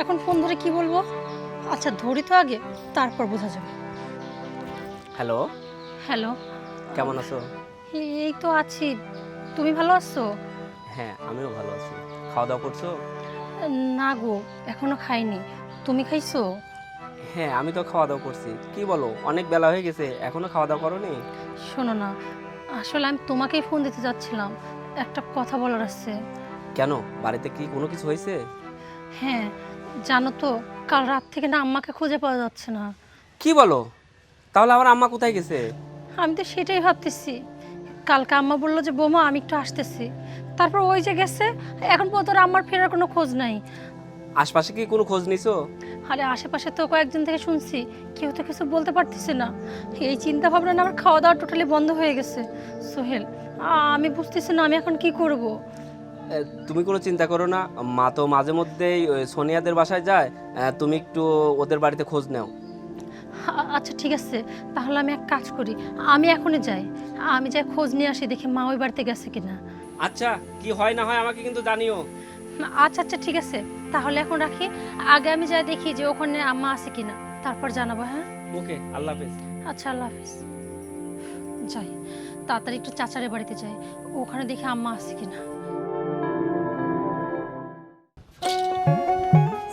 এখন ফোন ধরে কি বলব? আচ্ছা ধরি তো আগে তারপর বোঝা যাবে। হ্যালো? হ্যালো। কেমন আছো? এই তো আছি। তুমি ভালো আছো? হ্যাঁ আমিও ভালো আছি। খাওয়া দাওয়া করছ? না গো এখনও খাইনি। তুমি খাইছো? হ্যাঁ আমি তো খাওয়া দাওয়া করছি। কি বলো অনেক বেলা হয়ে গেছে এখনও খাওয়া দাওয়া করোনি? শোনো না আসলে আমি তোমাকেই ফোন দিতে যাচ্ছিলাম। একটা কথা বলার আছে। কেন? বাড়িতে কি কোনো কিছু হয়েছে? হ্যাঁ জানো তো কাল রাত থেকে না আম্মাকে খুঁজে পাওয়া যাচ্ছে না। কি বলো? তাহলে আমার আম্মা কোথায় গেছে? আমি তো সেটাই ভাবতেছি। কালকে আম্মা বলল যে বৌমা আমি একটু আসতেছি। তারপর ওই যে গেছে এখন পর্যন্ত আম্মার ফেরার কোনো খোঁজ নাই। আশপাশে কি কোনো খোঁজ নিছো? আরে আশেপাশে তো কয়েকজন থেকে শুনছি। কেউ তো কিছু বলতে পারতেছে না। এই চিন্তা ভাবনা না আমার খাওয়া দাওয়া টোটালি বন্ধ হয়ে গেছে। সোহেল আমি বুঝতেছি না আমি এখন কি করব। তুমি কোনো চিন্তা করো না। মা তো মাঝে মধ্যেই সোনিয়াদের বাসায় যায়। তুমি একটু ওদের বাড়িতে খোঁজ নাও। আচ্ছা ঠিক আছে। তাহলে আমি এক কাজ করি। আমি এখনই যাই। আমি যাই খোঁজ নিয়ে আসি দেখি মা ওই বাড়িতে গেছে কিনা। আচ্ছা কি হয় না হয় আমাকে কিন্তু জানিও। আচ্ছা আচ্ছা ঠিক আছে। তাহলে এখন রাখি। আগে আমি যাই দেখি যে ওখানে আম্মা আছে কিনা। তারপর জানাব হ্যাঁ? ওকে আল্লাহ হাফেজ। আচ্ছা আল্লাহ হাফেজ। যাই তাড়াতাড়ি একটু চাচারের বাড়িতে যাই। ওখানে দেখি আম্মা আছে কিনা।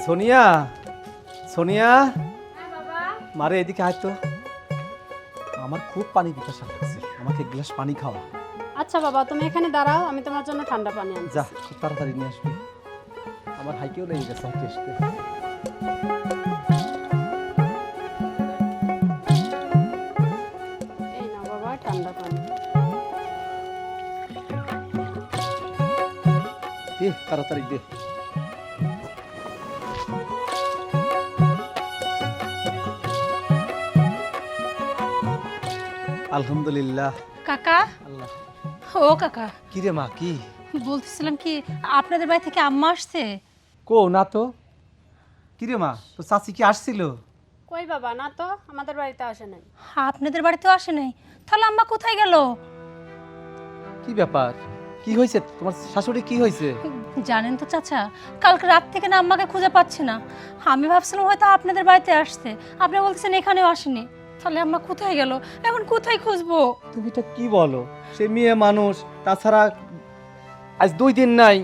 সোনিয়া সোনিয়া। মারে এদিকে আয় তো। আমার খুব পানি পিপাসা লাগছে। আমাকে এক গ্লাস পানি খাওয়া। আচ্ছা বাবা তুমি এখানে দাঁড়াও আমি তোমার জন্য ঠান্ডা পানি আনছি। যা খুব তাড়াতাড়ি নিয়ে আসবি। আমার হাইকেও লেগে গেছে হাইটে আসতে। এই নাও ঠান্ডা পানি। দে তাড়াতাড়ি দে। আলহামদুলিল্লাহ। কাকা? আল্লাহ। ও কাকা। কি রে মা কি? বলতেছিলাম কি আপনাদের বাড়ি থেকে আম্মা আসছে? কো না তো। কি রে মা তো চাচি কি আসছিল? কই বাবা না তো আমাদের বাড়িতে আসে নাই। আপনাদের বাড়িতেও আসে নাই? তাহলে আম্মা কোথায় গেল? কি ব্যাপার? কি হয়েছে? তোমার শাশুড়ি কি হয়েছে? জানেন তো চাচা কালকে রাত থেকে না আম্মাকে খুঁজে পাচ্ছি না। আমি ভাবছিলাম হয়তো আপনাদের বাড়িতে আসছে। আপনি বলতেছেন এখানেও আসেনি। তাহলে আম্মা কোথায় গেল? এখন কোথায় খুঁজবো? তুমি এটা কি বলো? সে মেয়ে মানুষ তাছাড়া আজ দুই দিন নাই।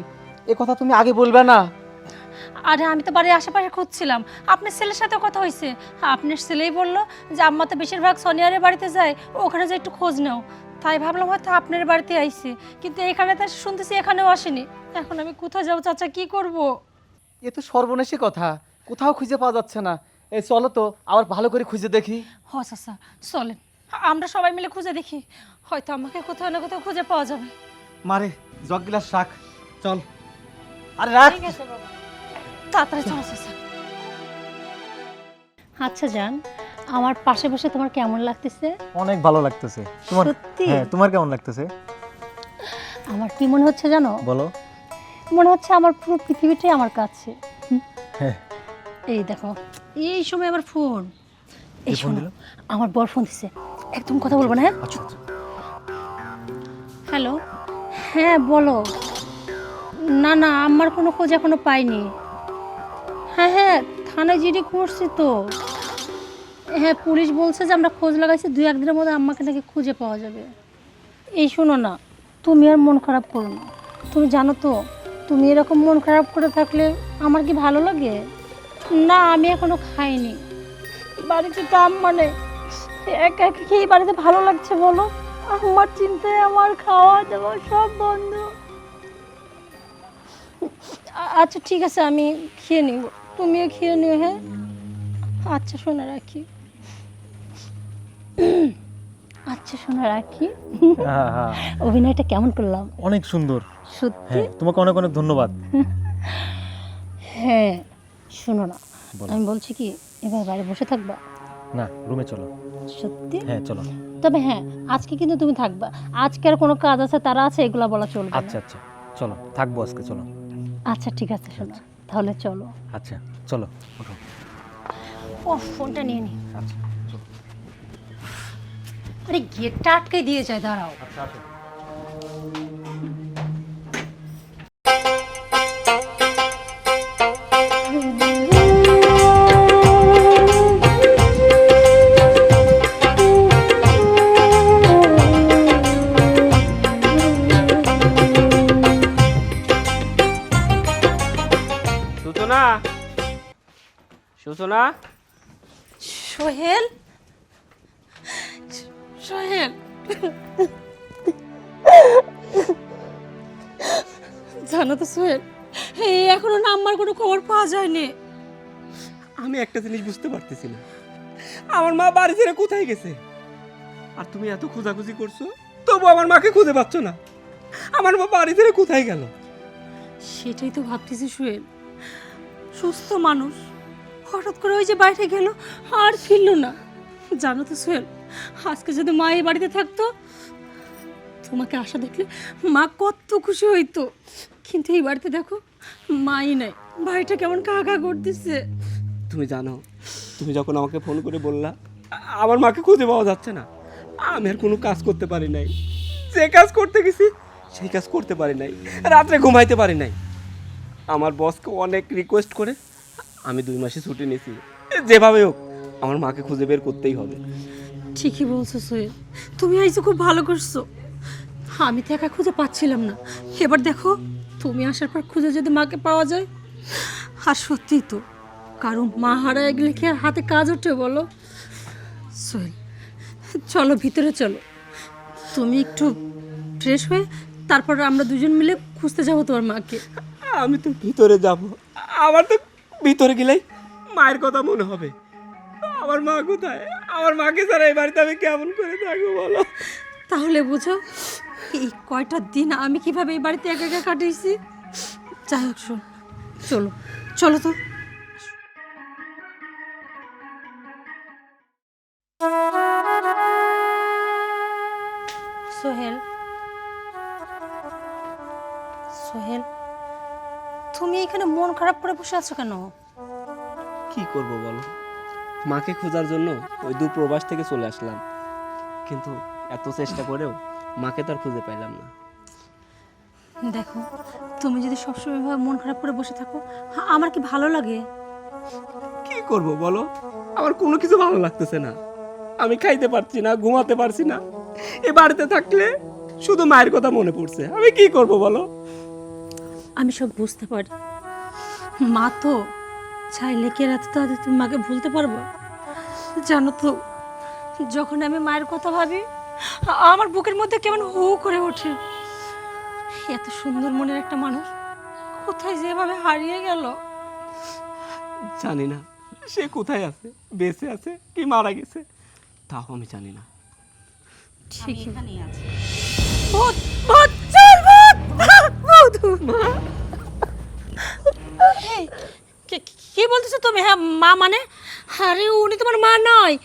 এ কথা তুমি আগে বলবে না? আরে আমি তো বাড়ির আশেপাশে খুঁজছিলাম। আপনার ছেলের সাথে কথা হয়েছে। আপনার ছেলেই বলল যে আম্মা তো বেশিরভাগ সোনিয়ারের বাড়িতে যায় ওখানে যে একটু খোঁজ নাও। তাই ভাবলাম হয়তো আপনার বাড়িতে আইছে। কিন্তু এখানে তো শুনতেছি এখানেও আসেনি। এখন আমি কোথায় যাব চাচা কি করব? এ তো সর্বনেশী কথা। কোথাও খুঁজে পাওয়া যাচ্ছে না। এই চলো তো আবার ভালো করে খুঁজে দেখি। হ চাচা চলেন। আমরা সবাই মিলে খুঁজে দেখি। হয়তো আমাকে কোথাও না কোথাও খুঁজে পাওয়া যাবে। মারে জগ গিলাস রাখ। চল। আরে রাখ। ঠিক আছে বাবা। তাড়াতাড়ি চলো চাচা আচ্ছা জান আমার পাশে বসে তোমার কেমন লাগতেছে? অনেক ভালো লাগতেছে। তোমার সত্যি? হ্যাঁ তোমার কেমন লাগতেছে? আমার কি মনে হচ্ছে জানো? বলো। মনে হচ্ছে আমার পুরো পৃথিবীটাই আমার কাছে। হুম। হ্যাঁ। এই দেখো এই সময় আবার ফোন। এই ফোন শোনো আমার বর ফোন দিছে। একদম কথা বলব না হ্যাঁ? আচ্ছা আচ্ছা। হ্যালো? হ্যাঁ বলো। না না আমার কোনো খোঁজ এখনও পাইনি। হ্যাঁ হ্যাঁ থানায় জিডি করছি তো। হ্যাঁ পুলিশ বলছে যে আমরা খোঁজ লাগাইছি দুই একদিনের মধ্যে আম্মাকে নাকি খুঁজে পাওয়া যাবে। এই শোনো না তুমি আর মন খারাপ করো না। তুমি জানো তো তুমি এরকম মন খারাপ করে থাকলে আমার কি ভালো লাগে? না আমি এখনও খাইনি। বাড়িতে তো আম্মা নেই। একা একা খেয়ে বাড়িতে ভালো লাগছে বলো? আমার চিন্তায় আমার খাওয়া দাওয়া সব বন্ধ। আচ্ছা ঠিক আছে আমি খেয়ে নিব। তুমিও খেয়ে নিও হ্যাঁ? আচ্ছা শোনা রাখি। আচ্ছা শোনা রাখি। হ্যাঁ হ্যাঁ। অভিনয়টা কেমন করলাম? অনেক সুন্দর। সত্যি? হ্যাঁ তোমাকে অনেক অনেক ধন্যবাদ। হ্যাঁ। শোনো না। বলো। আমি বলছি কি এবার বাইরে বসে থাকবা? না রুমে চলো। সত্যি? হ্যাঁ চলো। তবে হ্যাঁ আজকে কিন্তু তুমি থাকবা। আজকে আর কোনো কাজ আছে তারা আছে এগুলা বলা চলবে না। আচ্ছা আচ্ছা। চলো থাকব আজকে চলো। আচ্ছা ঠিক আছে শোনো। তাহলে চলো। আচ্ছা চলো ওঠো। ও ফোনটা নিয়ে নি। আচ্ছা আরে গেটটা আটকে দিয়ে যায় দাঁড়াও। আচ্ছা আসো সূচনা সোহেল? সোহেল? জানো তো সোহেল এই এখনও না আমার কোনো খবর পাওয়া যায়নি। আমি একটা জিনিস বুঝতে পারতেছি না। আমার মা বাড়ি ছেড়ে কোথায় গেছে? আর তুমি এত খোঁজাখুঁজি করছ তবু আমার মাকে খুঁজে পাচ্ছ না। আমার মা বাড়ি ছেড়ে কোথায় গেল? সেটাই তো ভাবতেছি সোহেল। সুস্থ মানুষ। হঠাৎ করে ওই যে বাইরে গেল, আর ফিরল না। জানো তো সোহেল, আজকে যদি মা এই বাড়িতে থাকতো, তোমাকে আশা দেখলে মা কত খুশি হইতো। কিন্তু এই বাড়িতে দেখো, মাই নাই। বাড়িটা কেমন কাকা করতেছে। তুমি জানো, তুমি যখন আমাকে ফোন করে বললা, আমার মাকে খুঁজে পাওয়া যাচ্ছে না। আমি আর কোনো কাজ করতে পারি নাই। যে কাজ করতে গেছি, সেই কাজ করতে পারি নাই। রাত্রে ঘুমাইতে পারি নাই। আমার বসকে অনেক রিকোয়েস্ট করে আমি দুই মাসে ছুটি নিয়েছি। যেভাবে হোক আমার মাকে খুঁজে বের করতেই হবে। ঠিকই বলছো সোহেল। তুমি আইসো খুব ভালো করছ। আমি তো একা খুঁজে পাচ্ছিলাম না। এবার দেখো তুমি আসার পর খুঁজে যদি মাকে পাওয়া যায়। আর সত্যিই তো কারণ মা হারায় গেলে কি আর হাতে কাজ ওঠে বলো? সোহেল চলো ভিতরে চলো। তুমি একটু ফ্রেশ হয়ে তারপর আমরা দুজন মিলে খুঁজতে যাব তোমার মাকে। আমি তো ভিতরে যাব। আমার তো ভিতরে গেলেই মায়ের কথা মনে হবে। আমার মা কোথায়? আমার মাকে ছাড়া এই বাড়িতে আমি কেমন করে থাকব বলো? তাহলে বুঝো, এই কয়টা দিন আমি কীভাবে এই বাড়িতে একা একা কাটিয়েছি? যাই হোক, শোন, চলো চলো তো। সোহেল সোহেল। তুমি এখানে মন খারাপ করে বসে আছো কেন? কি করব বলো? মাকে খোঁজার জন্য ওই দু প্রবাস থেকে চলে আসলাম। কিন্তু এত চেষ্টা করেও মাকে তো আর খুঁজে পাইলাম না। দেখো তুমি যদি সবসময় এভাবে মন খারাপ করে বসে থাকো আমার কি ভালো লাগে? কি করব বলো? আমার কোনো কিছু ভালো লাগতেছে না। আমি খাইতে পারছি না ঘুমাতে পারছি না। এ বাড়িতে থাকলে শুধু মায়ের কথা মনে পড়ছে। আমি কি করব বলো? আমি সব বুঝতে পারি। মা তো চাইলে কি রাতে তাদের তুমি মাকে ভুলতে পারব। জানো তো যখন আমি মায়ের কথা ভাবি আমার বুকের মধ্যে কেমন হু করে ওঠে। এত সুন্দর মনের একটা মানুষ কোথায় যেভাবে হারিয়ে গেল? জানি না সে কোথায় আছে বেঁচে আছে কি মারা গেছে তাও আমি জানি না। ঠিক ভূত! মা কি- কি বলতেছো তুমি? হ্যাঁ মা মানে? আরে উনি তোমার মা নয়।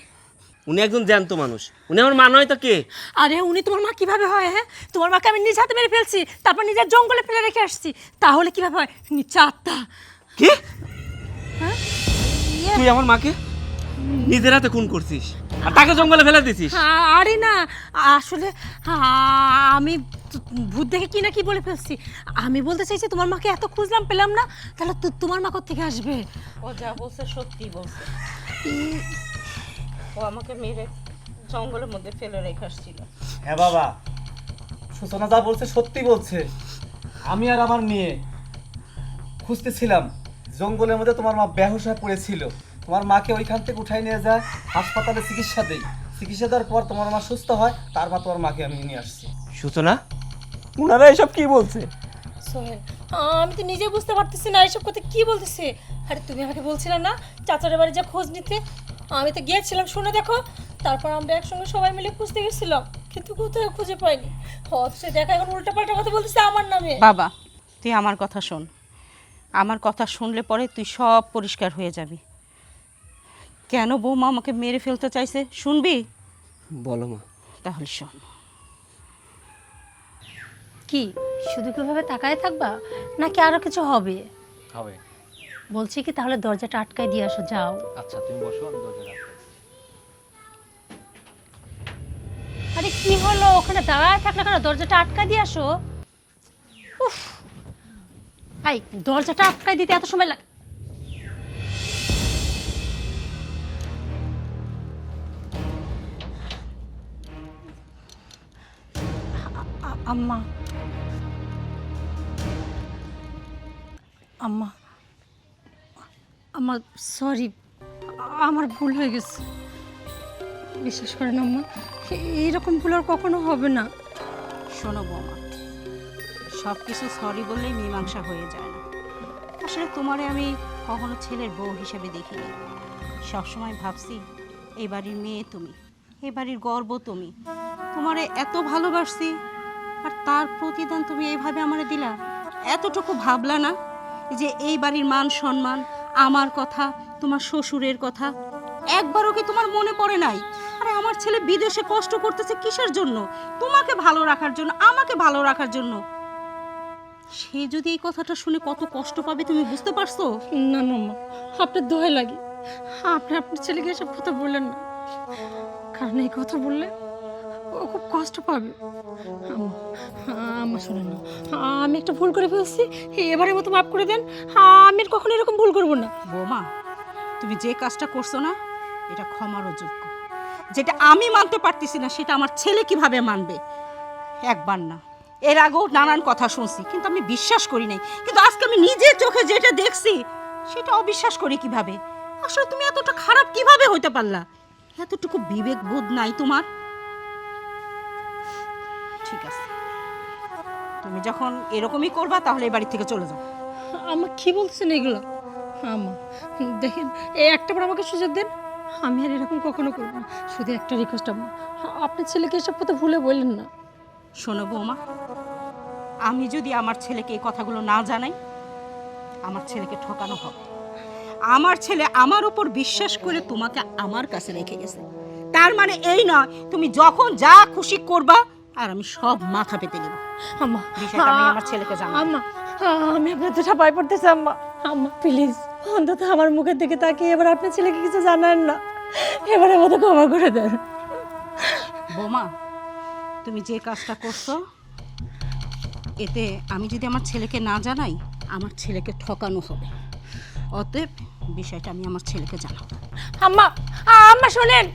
উনি একজন জ্যান্ত মানুষ। উনি আমার মা নয় তো কে? আরে উনি তোমার মা কীভাবে হয় হ্যাঁ? তোমার মাকে আমি নিজ হাতে মেরে ফেলছি তারপর নিজের জঙ্গলে ফেলে রেখে আসছি। তাহলে কীভাবে হয়? নিচে আত্মা। কি? হ্যাঁ? তুই আমার মাকে? নিজের হাতে খুন করছিস। আর তাকে জঙ্গলে ফেলে দিছিস। আরে না আসলে আমি ভূত দেখে কি না কি বলে ফেলছি। আমি বলতে চাইছি তোমার মাকে এত খুঁজলাম পেলাম না তাহলে তো তোমার মা থেকে আসবে? ও যা বলছে সত্যি বলছে। ও আমাকে মেরে জঙ্গলের মধ্যে ফেলে রেখে আসছিল। হ্যাঁ বাবা। সূচনা যা বলছে সত্যি বলছে। আমি আর আমার মেয়ে খুঁজতেছিলাম। জঙ্গলের মধ্যে তোমার মা হয়ে পড়েছিল। তোমার মাকে ওইখান থেকে উঠাই নিয়ে যায় হাসপাতালে চিকিৎসা দেই। চিকিৎসা দেওয়ার পর তোমার মা সুস্থ হয় তারপর তোমার মাকে আমি নিয়ে আসছি। সূচনা? ওনারা এসব কি বলছে? সোহেল আমি তো নিজে বুঝতে পারতেছি না এইসব কথা কি বলতেছে। আরে তুমি আমাকে বলছিলে না চাচার বাড়ি যা খোঁজ নিতে। আমি তো গিয়েছিলাম শুনে দেখো। তারপর আমরা একসঙ্গে সবাই মিলে খুঁজতে গেছিলাম কিন্তু কোথাও খুঁজে পাইনি। অথচ দেখা এখন উল্টা পাল্টা কথা বলতেছে আমার নামে। বাবা তুই আমার কথা শোন। আমার কথা শুনলে পরে তুই সব পরিষ্কার হয়ে যাবি। কেন বৌমা আমাকে মেরে ফেলতে চাইছে? শুনবি? বলো মা। তাহলে শোন। কি শুধু কীভাবে তাকায় থাকবা? নাকি আরও কিছু হবে? হবে। বলছি কি তাহলে দরজাটা আটকায় দিয়ে আসো যাও। আচ্ছা তুমি বসো আমি দরজা রাখব। আরে কি হলো? ওখানে দাঁড়ায় থাকলে কেন? দরজাটা আটকায় দিয়ে আসো। উফ। এই দরজাটা আটকায় দিতে এত সময় লাগে আম্মা আম্মা আম্মা সরি আমার ভুল হয়ে গেছে। বিশ্বাস করেন আম্মা, এইরকম ভুল আর কখনো হবে না। শোনো বৌমা সব কিছু সরি বললেই মীমাংসা হয়ে যায় না। আসলে তোমারে আমি কখনো ছেলের বউ হিসেবে দেখিনি। সবসময় ভাবছি এই বাড়ির মেয়ে তুমি এই বাড়ির গর্ব তুমি। তোমারে এত ভালোবাসছি আর তার প্রতিদান তুমি এইভাবে আমার দিলা? এতটুকু ভাবলা না যে এই বাড়ির মান সম্মান, আমার কথা, তোমার শ্বশুরের কথা, একবারও কি তোমার মনে পড়ে নাই? আরে, আমার ছেলে বিদেশে কষ্ট করতেছে কিসের জন্য? তোমাকে ভালো রাখার জন্য, আমাকে ভালো রাখার জন্য। সে যদি এই কথাটা শুনে কত কষ্ট পাবে তুমি বুঝতে পারছ? না না আম্মা আপনার দোহাই লাগে। আপনি আপনার ছেলেকে এসব কথা বললেন না। কারণ এই কথা বললে ও খুব কষ্ট পাবে। আম্মা শুনেন না। আমি একটা ভুল করে ফেলছি। এবারের মতো মাফ করে দেন। আমি আর কখনো এরকম ভুল করব না। বৌমা, তুমি যে কাজটা করছ না, এটা ক্ষমারও যোগ্য। যেটা আমি মানতে পারতেছি না, সেটা আমার ছেলে কীভাবে মানবে? একবার না। এর আগেও নানান কথা শুনছি, কিন্তু আমি বিশ্বাস করি নাই। কিন্তু আজকে আমি নিজের চোখে যেটা দেখছি, সেটা অবিশ্বাস করি কীভাবে? আসলে তুমি এতটা খারাপ কীভাবে হইতে পারলা? এতটুকু বিবেক বোধ নাই তোমার? ঠিক আছে। তুমি যখন এরকমই করবা তাহলে এই বাড়ি থেকে চলে যাও। আমার কি বলছেন এগুলো? আমা দেখেন এই একটা বার আমাকে সুযোগ দেন। আমি আর এরকম কখনো করব না। শুধু একটা রিকোয়েস্ট আম্মা। আপনার ছেলেকে এসব কথা ভুলে বললেন না। শোনো বৌমা আমি যদি আমার ছেলেকে এই কথাগুলো না জানাই আমার ছেলেকে ঠকানো হবে। আমার ছেলে আমার উপর বিশ্বাস করে তোমাকে আমার কাছে রেখে গেছে। তার মানে এই নয় তুমি যখন যা খুশি করবা আর আমি সব মাথা পেতে দেবো আম্মা বিষয়টা আমি আমার ছেলেকে জানাব। আম্মা আমি আপনার দুটা পাই পড়তেছি আম্মা। আম্মা প্লিজ অন্তত আমার মুখের দিকে তাকিয়ে এবার আপনার ছেলেকে কিছু জানান না। এবারে মতো ক্ষমা করে দেন। বোমা তুমি যে কাজটা করছ এতে আমি যদি আমার ছেলেকে না জানাই আমার ছেলেকে ঠকানো হবে। অতএব বিষয়টা আমি আমার ছেলেকে জানাব। আম্মা আম্মা শোনেন।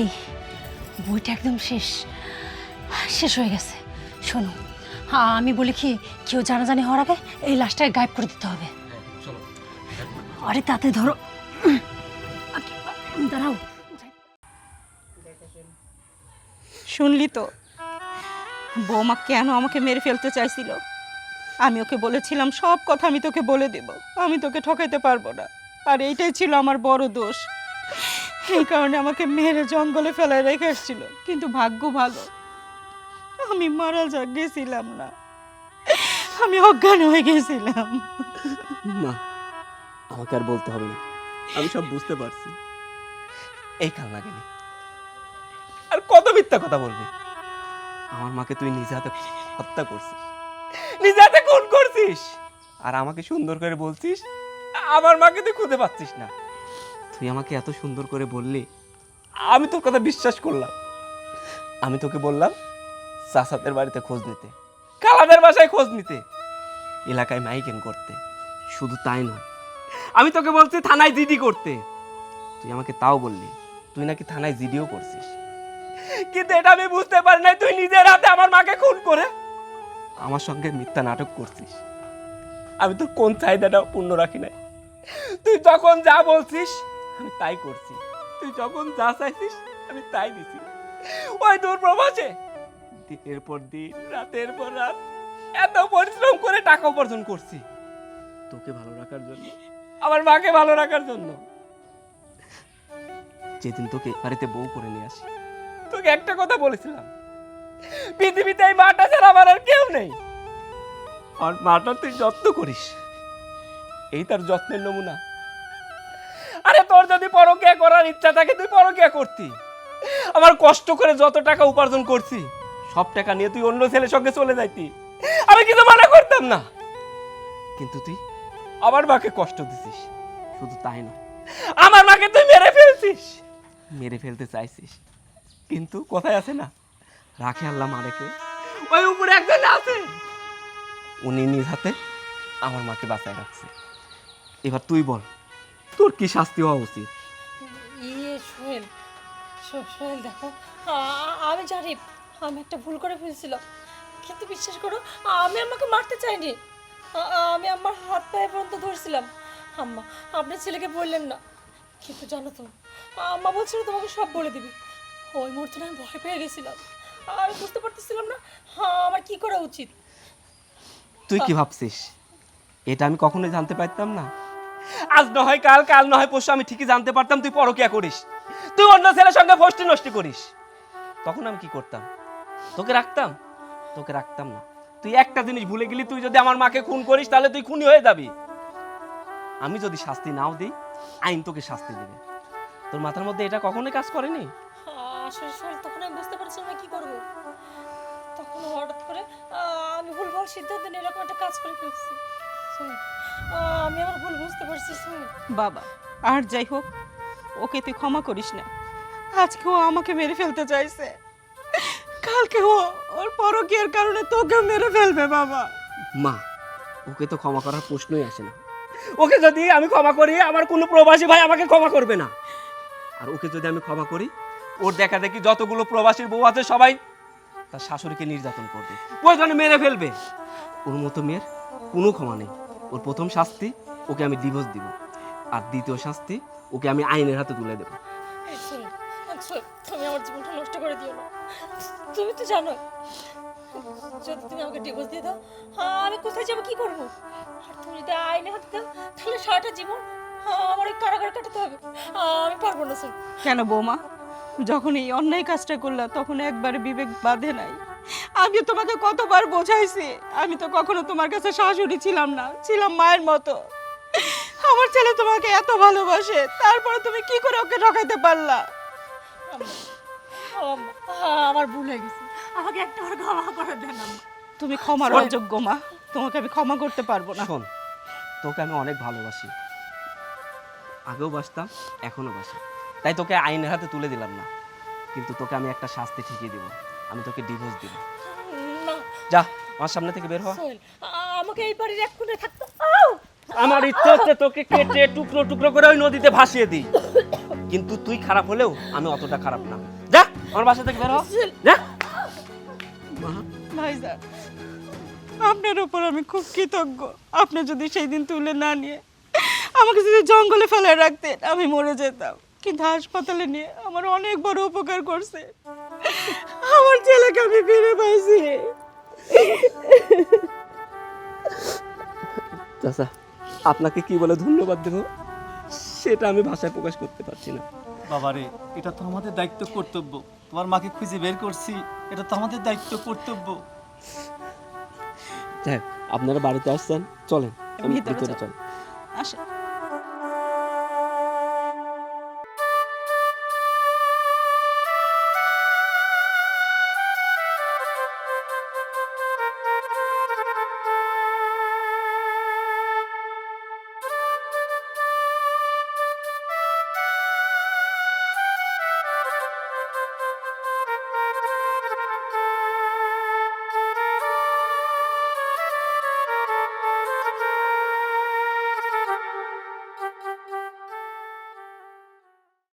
এই, বইটা একদম শেষ। শেষ হয়ে গেছে। শোনো হ্যাঁ আমি বলি কি, কেউ জানাজানি হওয়ার আগে এই লাশটাকে গায়েব করে দিতে হবে। আরে তাতে ধরো। দাঁড়াও। শুনলি তো? বৌমা কেন আমাকে মেরে ফেলতে চাইছিল? আমি ওকে বলেছিলাম, সব কথা আমি তোকে বলে দেব। আমি তোকে ঠকাইতে পারব না। আর এইটাই ছিল আমার বড় দোষ। এই কারণে আমাকে মেরে জঙ্গলে ফেলায় রেখে এসেছিল। কিন্তু ভাগ্য ভালো, আমি মারা যা গেছিলাম না। আমি অজ্ঞান হয়ে গেছিলাম। না আমাকে আর বলতে হবে না। আমি সব বুঝতে পারছি। এই কাল লাগেনি আর কত মিথ্যা কথা বলবি? আমার মাকে তুই নিজে হাতে হত্যা করছিস। নিজে হাতে খুন করছিস। আর আমাকে সুন্দর করে বলছিস, আমার মাকে তুই খুঁজে পাচ্ছিস না। তুই আমাকে এত সুন্দর করে বললি, আমি তোর কথা বিশ্বাস করলাম। আমি তোকে বললাম চাচাদের বাড়িতে খোঁজ নিতে। কালাদের বাসায় খোঁজ নিতে। এলাকায় মাইকেন করতে। শুধু তাই নয়, আমি তোকে বলছি থানায় জিডি করতে। তুই আমাকে তাও বললি, তুই নাকি থানায় জিডিও করছিস। কিন্তু এটা আমি বুঝতে পারি নাই, তুই নিজের হাতে আমার মাকে খুন করে আমার সঙ্গে মিথ্যা নাটক করছিস। আমি তোর কোন চাহিদাটা পূর্ণ রাখি নাই। তুই তখন যা বলছিস আমি তাই করছি। তুই যখন যা চাইছিস, আমি তাই দিছি। ওই দূর প্রবাসে! দিনের পর দিন, রাতের পর রাত, এত পরিশ্রম করে টাকা উপার্জন করছি। তোকে ভালো রাখার জন্য, আমার মাকে ভালো রাখার জন্য। যেদিন তোকে বাড়িতে বউ করে নিয়ে আসি, তোকে একটা কথা বলেছিলাম। পৃথিবীতে এই মাটা ছাড়া আমার আর কেউ নেই। আর মাটা তুই যত্ন করিস। এই তার যত্নের নমুনা আরে তোর যদি পরকিয়া করার ইচ্ছা থাকে, তুই পরকিয়া করতি। আমার কষ্ট করে যত টাকা উপার্জন করছি, সব টাকা নিয়ে তুই অন্য ছেলের সঙ্গে চলে যাইতি। আমি কিন্তু মানা করতাম না। কিন্তু তুই আমার মাকে কষ্ট দিছিস, শুধু তাই না আমার মাকে তুই মেরে ফেলছিস। মেরে ফেলতে চাইছিস। কিন্তু কোথায় আছে না, রাখে আল্লাহ মারেকে। ওই উপরে একজন আছে। উনি নিজ হাতে আমার মাকে বাঁচায় রাখছে। এবার তুই বল তোর কি শাস্তি হওয়া উচিত? ইয়ে সোহেল সো- সোহেল দেখো আ- আমি জানি আমি একটা ভুল করে ফেলছিলাম। কিন্তু বিশ্বাস করো আমি আমাকে মারতে চাইনি। আ- আমি আমার হাত পায়ে পর্যন্ত ধরছিলাম। আম্মা আপনার ছেলেকে বললেন না। কিন্তু জানো তো আম্মা বলছিল তোমাকে সব বলে দিবি। ওই মুহূর্তে না আমি ভয় পেয়ে গেছিলাম। আমি বুঝতে পারতেছিলাম না হ্যাঁ আমার কি করা উচিত? তুই কি ভাবছিস? এটা আমি কখনোই জানতে পারতাম না। আজ না হয় কাল কাল না হয় পরশু, আমি ঠিকই জানতে পারতাম তুই পরকিয়া করিস। তুই অন্য ছেলের সঙ্গে ফষ্টি নষ্টি করিস। তখন আমি কি করতাম? তোকে রাখতাম? তোকে রাখতাম না। তুই একটা জিনিস ভুলে গেলি, তুই যদি আমার মাকে খুন করিস, তাহলে তুই খুনি হয়ে যাবি। আমি যদি শাস্তি নাও দিই, আইন তোকে শাস্তি দেবে। তোর মাথার মধ্যে এটা কখনোই কাজ করেনি? তখন আমি বুঝতে পারছিলাম না কি করব। তখন হঠাৎ করে আমি ভুলভাল সিদ্ধান্ত নিয়ে এরকম একটা কাজ করে ফেলছি। আমি আমার ভুল বুঝতে পারছি বাবা আর যাই হোক ওকে তুই ক্ষমা করিস না। আজকে ও আমাকে মেরে ফেলতে চাইছে। কালকে ও ওর পরকীয়ার কারণে তোকেও মেরে ফেলবে বাবা। মা ওকে তো ক্ষমা করার প্রশ্নই আসে না। ওকে যদি আমি ক্ষমা করি আমার কোনো প্রবাসী ভাই আমাকে ক্ষমা করবে না। আর ওকে যদি আমি ক্ষমা করি ওর দেখা দেখি যতগুলো প্রবাসীর বউ আছে সবাই তার শাশুড়িকে নির্যাতন করবে। প্রয়োজনে মেরে ফেলবে। ওর মতো মেয়ের কোনো ক্ষমা নেই। ওর প্রথম শাস্তি ওকে আমি ডিভোর্স দিব। আর দ্বিতীয় শাস্তি ওকে আমি আইনের হাতে তুলে দেবো। তুমি আমার জীবনটা নষ্ট করে দিও না। তুমি তো জানো যদি তুমি আমাকে ডিভোর্স দিয়ে দাও আমি কোথায় যাব কি করব? আর তুমি যদি আইনে হাতে দাও তাহলে সারাটা জীবন আমার এই কারাগার কাটাতে হবে। আমি পারব না সোহেল কেন বৌমা? যখন এই অন্যায় কাজটা করলাম তখন একবারে বিবেক বাঁধে নাই। আমি তোমাকে কতবার বোঝাইছি। আমি তো কখনো তোমার কাছে শাশুড়ি ছিলাম না ছিলাম মায়ের মতো। আমার ছেলে তোমাকে এত ভালোবাসে তারপরে তুমি কি করে ওকে ঠকাইতে পারলা? আমার ভুল হয়ে গেছে। আমাকে একটা বার ক্ষমা করে দেন তুমি ক্ষমার অযোগ্য মা তোমাকে আমি ক্ষমা করতে পারব না। শোন তোকে আমি অনেক ভালোবাসি। আগেও বাসতাম এখনও বাসি। তাই তোকে আইনের হাতে তুলে দিলাম না। কিন্তু তোকে আমি একটা শাস্তি ঠিকই দিব। আমি তোকে ডিভোর্স দিব। না যা আমার সামনে থেকে বের হ। সোহেল আমাকে এই বাড়ির এক কোণে থাকতে আউ! আমার ইচ্ছে হচ্ছে তোকে কেটে টুকরো টুকরো করে ওই নদীতে ভাসিয়ে দিই। কিন্তু তুই খারাপ হলেও আমি অতটা খারাপ না। যা আমার বাসা থেকে বের হ। যা। ভাইজান আপনার উপর আমি খুব কৃতজ্ঞ। আপনি যদি সেই দিন তুলে না নিয়ে আমাকে যদি জঙ্গলে ফেলে রাখতেন আমি মরে যেতাম। কিন্তু হাসপাতালে নিয়ে আমার অনেক বড় উপকার করছে। আমার ছেলেকে আমি ফিরে পাইছি। চাচা আপনাকে কি বলে ধন্যবাদ দেব? সেটা আমি ভাষায় প্রকাশ করতে পারছি না। বাবারে এটা তো আমাদের দায়িত্ব কর্তব্য। তোমার মাকে খুঁজে বের করছি এটা তো আমাদের দায়িত্ব কর্তব্য। যাই আপনারা বাড়িতে আসছেন চলেন। আমি ভিতরে ভিতরে চল। চল আসেন।